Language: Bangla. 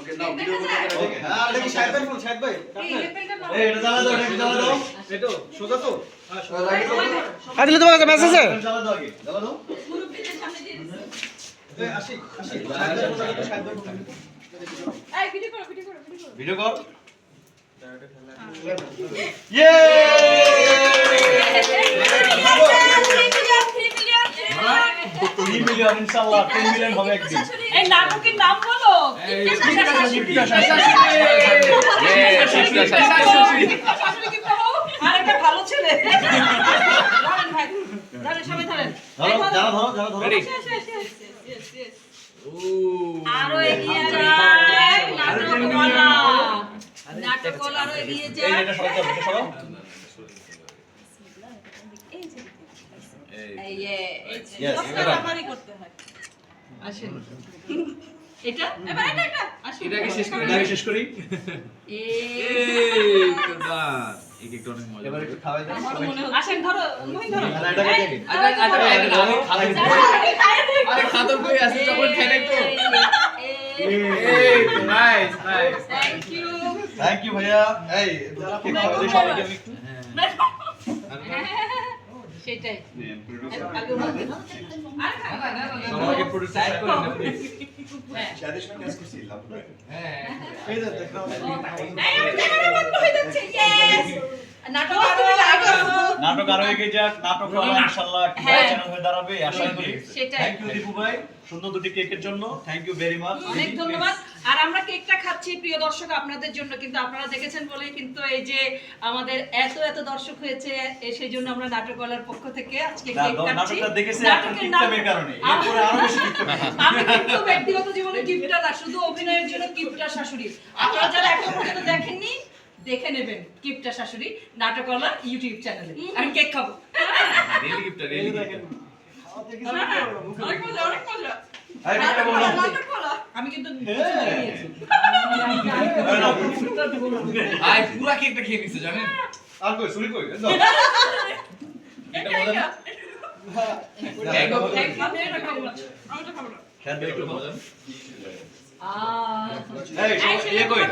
ওকে নাও ভিডিও করতে ওকে হ্যাঁ এটা কি ভাই ফোন শাহেদ ভাই এই লেপেলটা নাও। এই এটা জ্বালা দাও এটা জ্বালা দাও এই সোজা তো হ্যাঁ সোজা। ওই ধরো, তোমার কাছে মেসেজ আছে জ্বালা দাও আগে জ্বালা দাও মুরব্বিদের সামনে দিয়ে দিছে। এই আসি আসি শাহেদ ভাই ফোন দিতে, শাহেদ ভাই ফোন দিতে। এই, ভিডিও করো, ভিডিও করো, ভিডিও করো। ভিডিও কর ইয়ে Three million, three million, three million, three million। 3 million ইনশাআল্লাহ 10 মিলিয়ন হবে একদিন এই নাটকের নাম বলো ভালো ছেলে সবাই দাঁড়ান ধরো জ্বালা ধরো জ্বালা ধরো Yes, yes, yes, yes, yes, yes. আরও এগিয়ে যায় আরও যায় এই যে, এই যে, করতে হয়। আসেন। এটা? এবার এটা, এটা। এটাকে শেষ করে এটা শেষ করি এই। এবার একটু খাওয়াই দাও আমারও মনে হচ্ছে- আসেন, ধরো, মহিন ধরো। এটা কেটে দিন। এই, ধরো, আচ্ছা, আচ্ছা, ধরো, খালাই দিন। আরে, খাইয়ে দিন। আরে খাদর কই আছে চকলেট খাই নাই তো এই, এই তো nice nice Thank you. Thank you ভাইয়া এই কে খাওয়াই দিই সবাইকে আমি একটু সেটাই সবাইকে করে হ্যাঁ। হ্যাঁ এই যে দেখাও। এই, ক্যামেরা বন্ধ হয়ে যাচ্ছে। Yes! নাটক আরও আগে আসো। নাটক আরও এগিয়ে যাক নাটক আরও ইনশাআল্লাহ হ্যাঁ। চ্যানেল হয়ে দাঁড়াবে আশা করি। থ্যাংক ইউ দীপু ভাই। সুন্দর দুটি কেকের জন্য। থ্যাংক ইউ ভেরি মাচ অনেক ধন্যবাদ। আর আমরা কেকটা খাচ্ছি প্রিয় দর্শক আপনাদের জন্য। কিন্তু আপনারা দেখেছেন বলেই কিন্তু এই যে আমাদের এত এত দর্শক হয়েছে সেই জন্য আমরা নাটকওয়ালার পক্ষ থেকে আজকে কেক দ- কাটছি নাটকটা দেখেছে এখন নাটকের নাম কারণে। এরপরে আরও বেশি আমি কিন্তু ব্যক্তিগত জীবনে না শুধু অভিনয়ের জন্য কিপটা শাশুড়ি আপনারা যারা এখনও পর্যন্ত দেখেননি দেখে নেবেন কিপটা শাশুড়ি নাটকওয়ালা ইউটিউব চ্যানেলে আমি কেক খাব। রিয়েলি এই রিয়েলি যে গিফট দেখেন। খাওয়াতে কিছু না, মুখে অনেক মজা অনেক মজা এই একটা বলো। নাটকওয়ালা আমি কিন্তু হ্যাঁ। পুরা কেকটা খেয়ে নিছে জানেন? আর কই সুরি কই? এটা মজা না। খেয়ে একটু মজা আহ। এই এই কই?